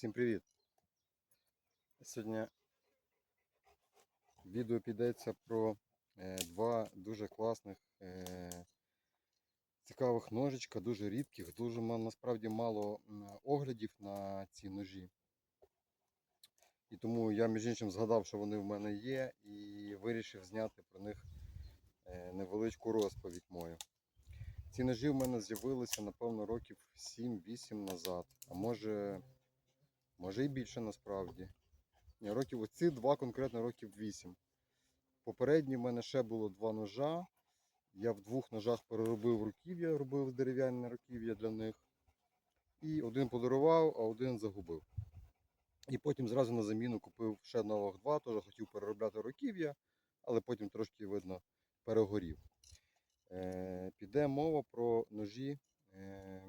Всім привіт! Сьогодні відео підеться про е, два дуже класних е, цікавих ножичка, дуже рідких, дуже насправді мало оглядів на ці ножі. І тому я між іншим згадав, що вони в мене є, і вирішив зняти про них е, невеличку розповідь мою. Ці ножі в мене з'явилися, напевно, років 7-8 назад, а може може і більше насправді. Ні, років оці два конкретно років 8. Попередні в мене ще було два ножа. Я в двох ножах переробив руків'я, робив дерев'яне руків'я для них. І один подарував, а один загубив. І потім зразу на заміну купив ще нових два, теж хотів переробляти руків'я, але потім трошки, видно, перегорів. Е, піде мова про ножі е,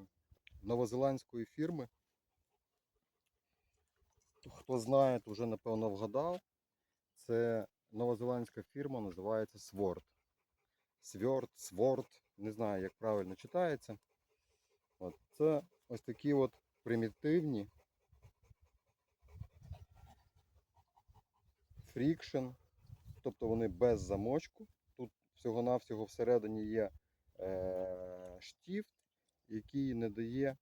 новозеландської фірми. Хто знає, то вже напевно вгадав. Це новозеландська фірма, називається Sword. Sword, Sword, не знаю, як правильно читається. От. Це ось такі от примітивні Friction, тобто вони без замочку. Тут всього-навсього всередині є е, штіфт, який не дає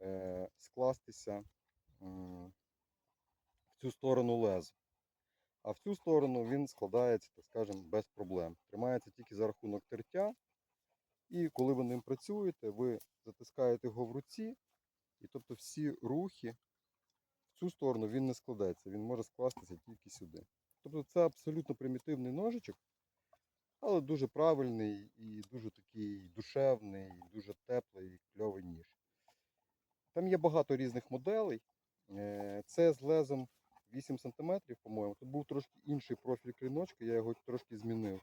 е, скластися цю сторону лезу. А в цю сторону він складається, так скажемо, без проблем. Тримається тільки за рахунок тертя. І коли ви ним працюєте, ви затискаєте його в руці, і тобто всі рухи в цю сторону він не складеться, він може скластися тільки сюди. Тобто це абсолютно примітивний ножичок, але дуже правильний і дуже такий душевний, дуже теплий, кльовий ніж. Там є багато різних моделей. Е, Це з лезом 8 см, по-моєму. Тут був трошки інший профіль клиночка, я його трошки змінив.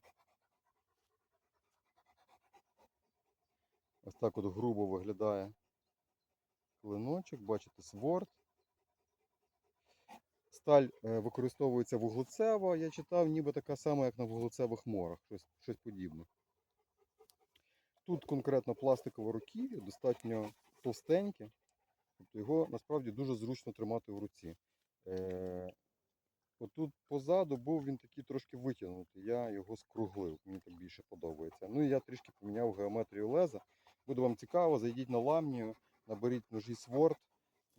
Ось так от грубо виглядає клиночок, бачите, сворд. Сталь е, використовується вуглецева, я читав, ніби така сама, як на вуглецевих морах, щось, щось подібне. Тут конкретно пластикове руків'я, достатньо товстеньке, тобто його насправді дуже зручно тримати в руці. Е, отут позаду був він такий трошки витягнутий, я його скруглив, мені так більше подобається. Ну і я трішки поміняв геометрію леза. Буде вам цікаво, зайдіть на ламнію, наберіть ножі Sword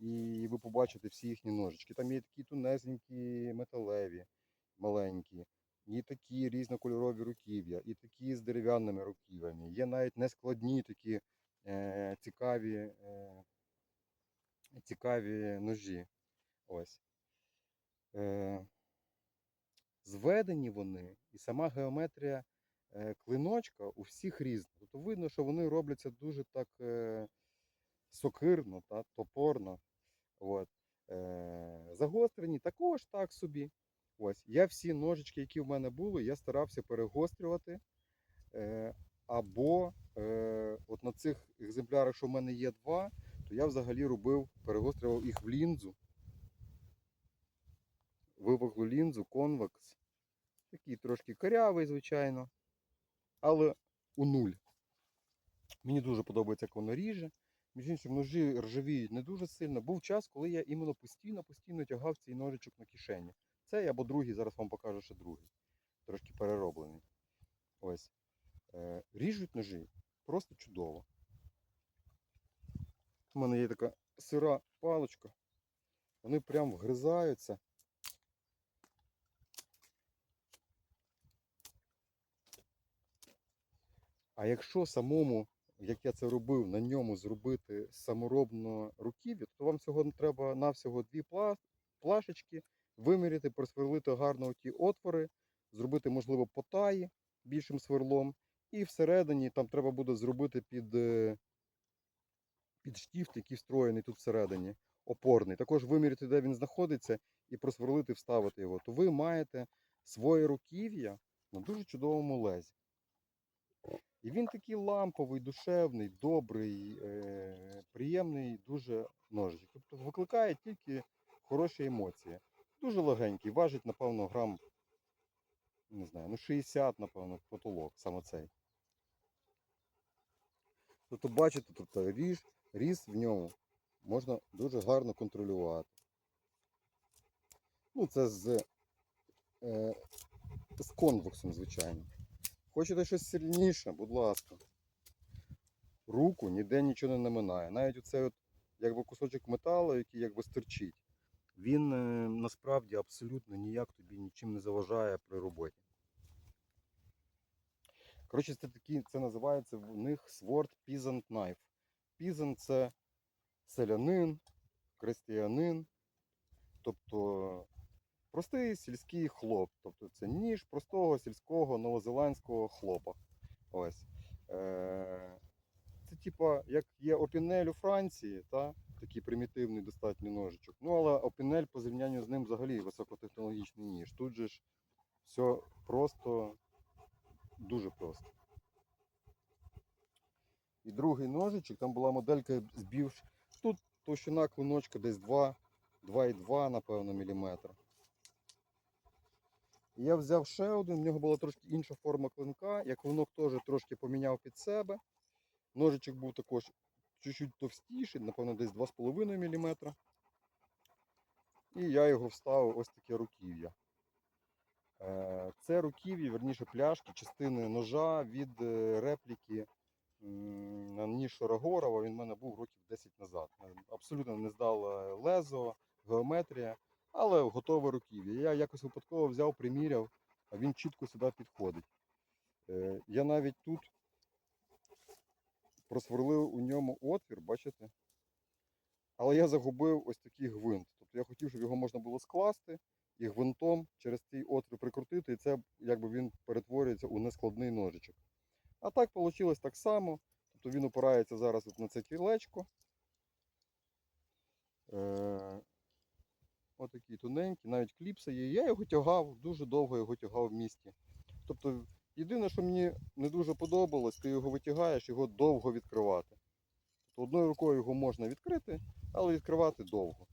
і ви побачите всі їхні ножички. Там є такі тунесенькі, металеві, маленькі, і такі різнокольорові руків'я, і такі з дерев'яними руків'ями. Є навіть нескладні такі е, цікаві, е, цікаві ножі. Ось. Е, зведені вони, і сама геометрія е, клиночка у всіх різна. Тобто видно, що вони робляться дуже так е, сокирно, та, топорно. От. Загострені також так собі. Ось. Я всі ножички, які в мене були, я старався перегострювати. Або е, от на цих екземплярах, що в мене є два, то я взагалі робив, перегострював їх в лінзу. Вивоглу лінзу, конвекс. Такий трошки корявий, звичайно. Але у нуль. Мені дуже подобається, як воно ріже. Між іншим, ножі ржавіють не дуже сильно. Був час, коли я іменно постійно-постійно тягав цей ножичок на кишені. Цей або другий, зараз вам покажу ще другий. Трошки перероблений. Ось. Е, ріжуть ножі просто чудово. У мене є така сира паличка. Вони прям вгризаються. А якщо самому, як я це робив, на ньому зробити саморобно руків'я, то вам всього треба навсього дві плашечки, виміряти, просверлити гарно ті отвори, зробити, можливо, потаї більшим сверлом. І всередині там треба буде зробити під, е, під штіфт, який встроєний тут всередині, опорний. Також виміряти, де він знаходиться, і просверлити, вставити його. То ви маєте своє руків'я на дуже чудовому лезі. І він такий ламповий, душевний, добрий, е, приємний, дуже ножик. Тобто викликає тільки хороші емоції. Дуже легенький, важить, напевно, грам, не знаю, ну 60, напевно, потолок, саме цей. Тобто, бачите, тобто ріж, різ в ньому можна дуже гарно контролювати. Ну, це з, е, з конвексом, звичайно. Хочете щось сильніше, будь ласка. Руку ніде нічого не наминає. Навіть оцей от, якби кусочок металу, який якби стирчить, він е, насправді абсолютно ніяк тобі нічим не заважає при роботі. Коротше, це такі, це називається в них Sword Peasant Knife. Peasant це селянин, крестьянин, тобто простий сільський хлоп. Тобто це ніж простого сільського новозеландського хлопа. Ось. Е- це типа, як є опінель у Франції, та? такий примітивний достатньо ножичок. Ну, але опінель по зрівнянню з ним взагалі високотехнологічний ніж. Тут же ж все просто дуже просто. І другий ножичок, там була моделька з більш. Тут товщина клиночка десь 2, 2,2, напевно, міліметра. Я взяв ще один, в нього була трошки інша форма клинка, я клинок теж трошки поміняв під себе. Ножичок був також чуть-чуть товстіший, напевно, десь 2,5 мм. І я його вставив ось таке руків'я. Е, Це руків'я, верніше пляшки, частини ножа від е, репліки на ніж Шорогорова. Він в мене був років 10 назад. Абсолютно не здало лезо, геометрія, але готове руків'я. Я якось випадково взяв, приміряв, а він чітко сюди підходить. Е, Я навіть тут просверлив у ньому отвір, бачите? Але я загубив ось такий гвинт. Тобто я хотів, щоб його можна було скласти і гвинтом через цей отвір прикрутити, і це якби він перетворюється у нескладний ножичок. А так вийшло так само. Тобто він опирається зараз от на це кілечко. Отакий тоненький, навіть кліпса є. Я його тягав, дуже довго його тягав в місті. Тобто Єдине, що мені не дуже подобалось, ти його витягаєш, його довго відкривати. Тобто одною рукою його можна відкрити, але відкривати довго.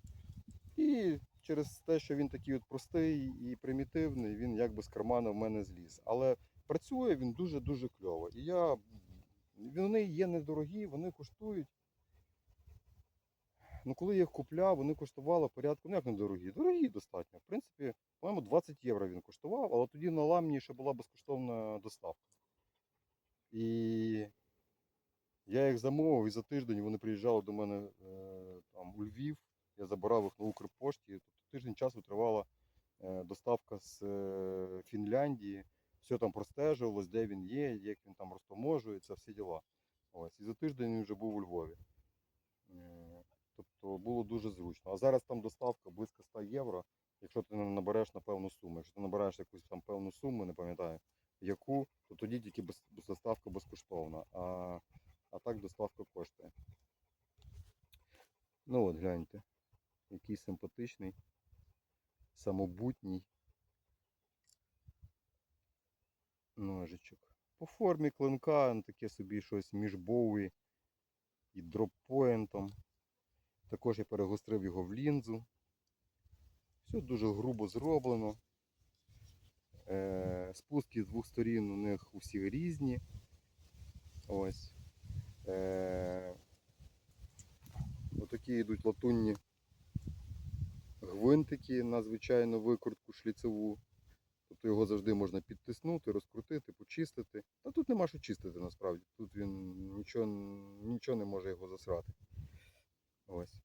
І через те, що він такий от простий і примітивний, він якби з кармана в мене зліз. Але працює він дуже-дуже кльово. І я... вони є недорогі, вони коштують. Ну, коли я їх купляв, вони коштували порядку, ну як недорогі, дорогі достатньо. В принципі, по-моєму, 20 євро він коштував, але тоді на ламні ще була безкоштовна доставка. І я їх замовив, і за тиждень вони приїжджали до мене е, там, у Львів. Я забирав їх на Укрпошті. Тобто тиждень часу тривала е, доставка з е, Фінляндії. Все там простежувалось, де він є, як він там розтоможується, всі діла. Ось. І за тиждень він вже був у Львові. Тобто було дуже зручно. А зараз там доставка близько 100 євро, якщо ти не набереш на певну суму. Якщо ти набереш якусь там певну суму, не пам'ятаю, яку, то тоді тільки без, доставка безкоштовна. А, а так доставка коштує. Ну от гляньте, який симпатичний, самобутній ножичок. По формі клинка таке собі щось між Боуї і дроппоінтом. Також я перегострив його в лінзу. Все дуже грубо зроблено. Е, спуски з двох сторін у них усі різні. Ось. Е, отакі йдуть латунні гвинтики на звичайну викрутку шліцеву. Тобто його завжди можна підтиснути, розкрутити, почистити. Та тут нема що чистити насправді. Тут він нічого, нічого не може його засрати. Ось.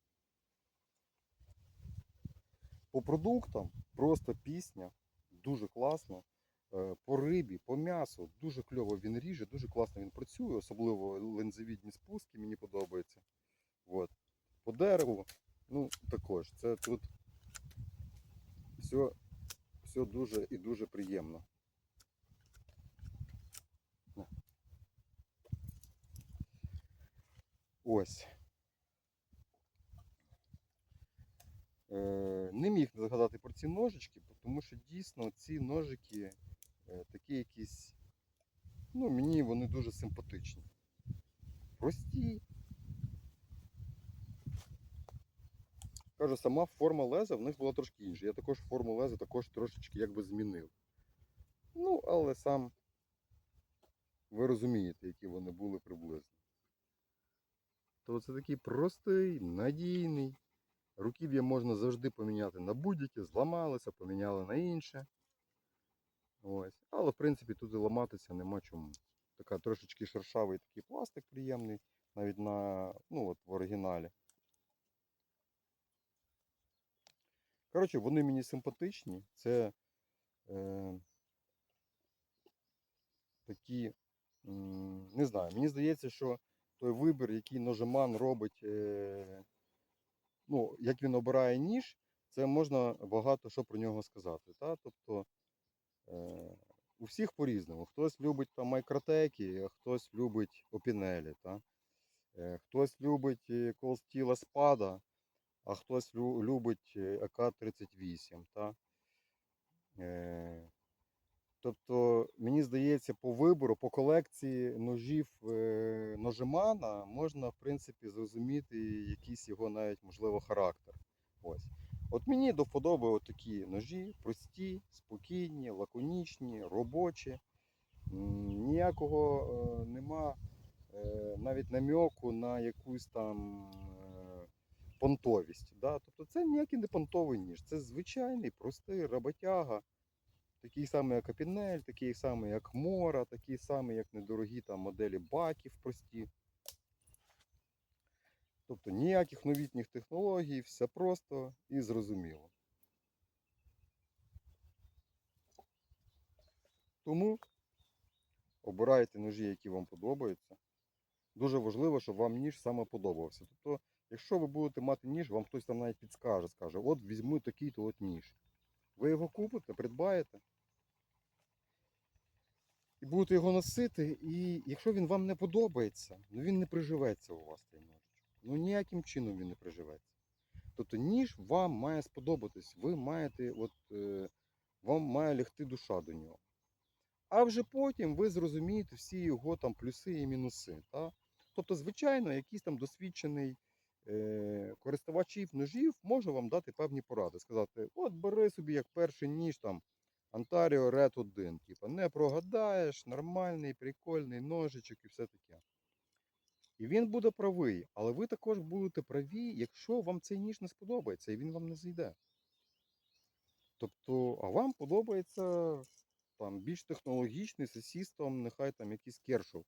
По продуктам просто пісня, дуже класно. Е, По рибі, по м'ясу дуже кльово він ріже, дуже класно він працює, особливо линзовідні спуски мені подобаються. От. По дереву, ну також. Це тут все, все дуже і дуже приємно. Ось. Не міг згадати про ці ножички, тому що дійсно ці ножики е, такі якісь, ну мені вони дуже симпатичні. Прості. Кажу, сама форма леза в них була трошки інша. Я також форму леза також трошечки якби змінив. Ну, але сам ви розумієте, які вони були приблизно. То це такий простий, надійний, Руків'я можна завжди поміняти на будь-яке, зламалося, поміняли на інше. Ось. Але в принципі тут і ламатися нема чому. Така трошечки шершавий такий пластик приємний, навіть на, ну, от в оригіналі. Коротше, вони мені симпатичні. Це е, такі, не знаю, мені здається, що той вибір, який ножеман робить, е, ну, як він обирає ніж, це можна багато що про нього сказати. Та? Тобто е, у всіх по-різному. Хтось любить там майкротеки, хтось любить опінелі. Та? Е, хтось любить е, колстіла спада, а хтось любить е, АК-38. Та? Е, Тобто, мені здається, по вибору, по колекції ножів е, ножемана можна, в принципі, зрозуміти якийсь його навіть, можливо, характер. Ось. От мені до вподоби такі ножі, прості, спокійні, лаконічні, робочі. Ніякого е, нема е, навіть намьоку на якусь там понтовість. Да? Тобто це ніякий не понтовий ніж, це звичайний, простий роботяга. Такий самий, як Апінель, такий самий, як Мора, такий самий, як недорогі там моделі баків прості. Тобто ніяких новітніх технологій, все просто і зрозуміло. Тому обирайте ножі, які вам подобаються. Дуже важливо, щоб вам ніж саме подобався. Тобто, якщо ви будете мати ніж, вам хтось там навіть підскаже, скаже, от візьми такий-то от ніж. Ви його купите, придбаєте. І будете його носити, і якщо він вам не подобається, ну він не приживеться у вас цей ножичок. Ну ніяким чином він не приживеться. Тобто ніж вам має сподобатись, ви маєте, от, е, вам має лягти душа до нього. А вже потім ви зрозумієте всі його там плюси і мінуси. Та? Тобто, звичайно, якийсь там досвідчений е, користувачів ножів може вам дати певні поради. Сказати, от бери собі як перший ніж там Ontario Red 1. Типа, не прогадаєш, нормальний, прикольний ножичок і все таке. І він буде правий, але ви також будете праві, якщо вам цей ніж не сподобається і він вам не зайде. Тобто, а вам подобається там більш технологічний, з асістом, нехай там якийсь кершов.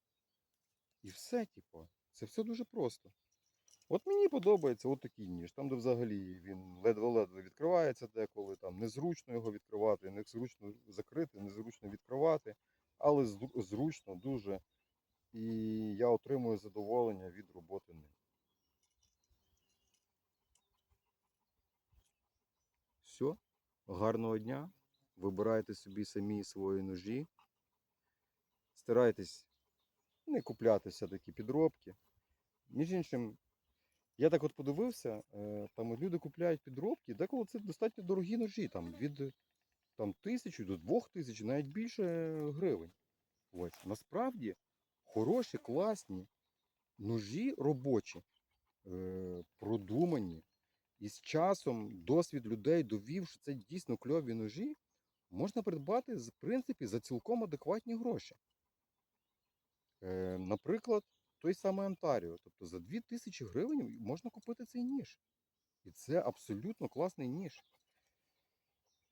І все, типу, це все дуже просто. От мені подобається от такий ніж, там, де взагалі він ледве-ледве відкривається деколи, там незручно його відкривати, незручно закрити, незручно відкривати, але зручно дуже. І я отримую задоволення від роботи ним. Все, гарного дня. Вибирайте собі самі свої ножі. Старайтесь не куплятися такі підробки. Між іншим, я так от подивився, е, там люди купляють підробки, деколи це достатньо дорогі ножі, там від там, тисячі до двох тисяч, навіть більше гривень. Ось. Насправді хороші, класні ножі робочі, е, продумані. І з часом досвід людей довів, що це дійсно кльові ножі, можна придбати, в принципі, за цілком адекватні гроші. Е, наприклад, той самий Онтаріо. Тобто за 2000 гривень можна купити цей ніж. І це абсолютно класний ніж.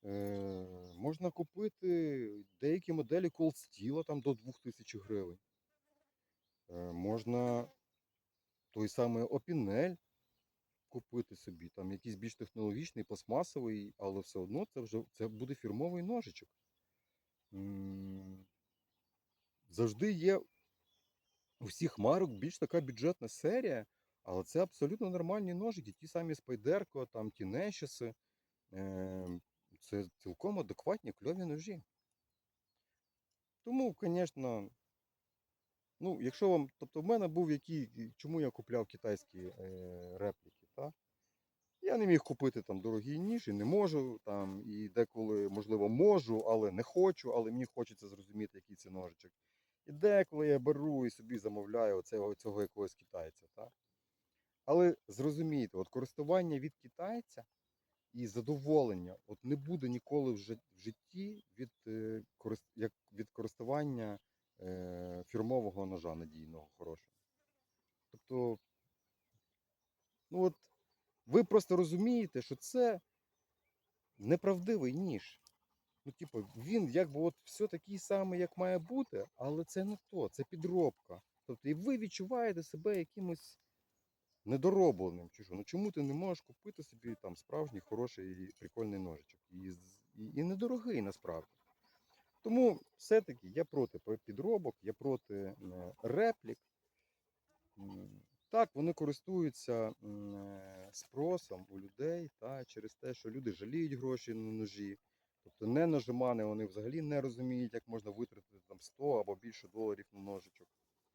Е, можна купити деякі моделі Cold Steel там до 2000 гривень. Е, можна той самий Опінель купити собі, там якийсь більш технологічний, пластмасовий, але все одно це вже це буде фірмовий ножичок. Завжди є у всіх марок більш така бюджетна серія, але це абсолютно нормальні ножики. Ті самі Спайдерко, там ті Нещаси. Це цілком адекватні кльові ножі. Тому, звісно, ну, якщо вам. Тобто, в мене був який. Чому я купляв китайські е, репліки? Та? Я не міг купити там дорогий ніж і не можу. Там, і деколи, можливо, можу, але не хочу, але мені хочеться зрозуміти, який це ножичок. І деколи я беру і собі замовляю оцього, цього якогось китайця. Та? Але зрозумійте, от користування від китайця і задоволення от не буде ніколи в житті від, е, як від користування е, фірмового ножа надійного, хорошого. Тобто, ну от Ви просто розумієте, що це неправдивий ніж. Ну, типу, він якби от все такий самий, як має бути, але це не то, це підробка. Тобто, і ви відчуваєте себе якимось недоробленим. Чи що? Ну чому ти не можеш купити собі там справжній хороший і прикольний ножичок? І, і, і недорогий насправді. Тому все-таки я проти підробок, я проти реплік. Так, вони користуються е, спросом у людей та, через те, що люди жаліють гроші на ножі. Тобто не нажимани, вони взагалі не розуміють, як можна витратити там 100 або більше доларів на ножичок.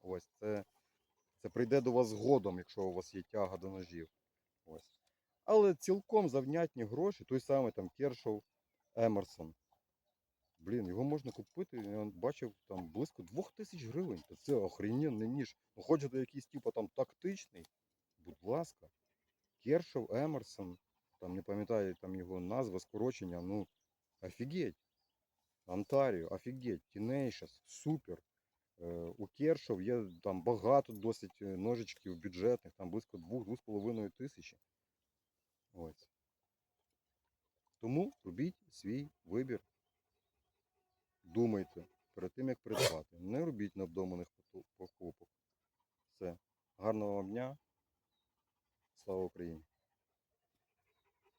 Ось це, це прийде до вас згодом, якщо у вас є тяга до ножів. Ось. Але цілком за внятні гроші, той самий там Кершов Емерсон. Блін, його можна купити, я бачив там близько 2000 гривень. Та це охрененний ніж. Ну, хочете якийсь типу там тактичний, будь ласка. Кершов Емерсон, там не пам'ятаю там його назва, скорочення, ну офігеть. Онтаріо, офігеть, Тінейшас, супер. Е, у Кершов є там багато досить е, ножичків бюджетних, там близько 2-2,5 тисячі. Ось. Тому робіть свій вибір. Думайте перед тим, як придбати. Не робіть необдуманих покупок. Все. Гарного вам дня. Слава Україні!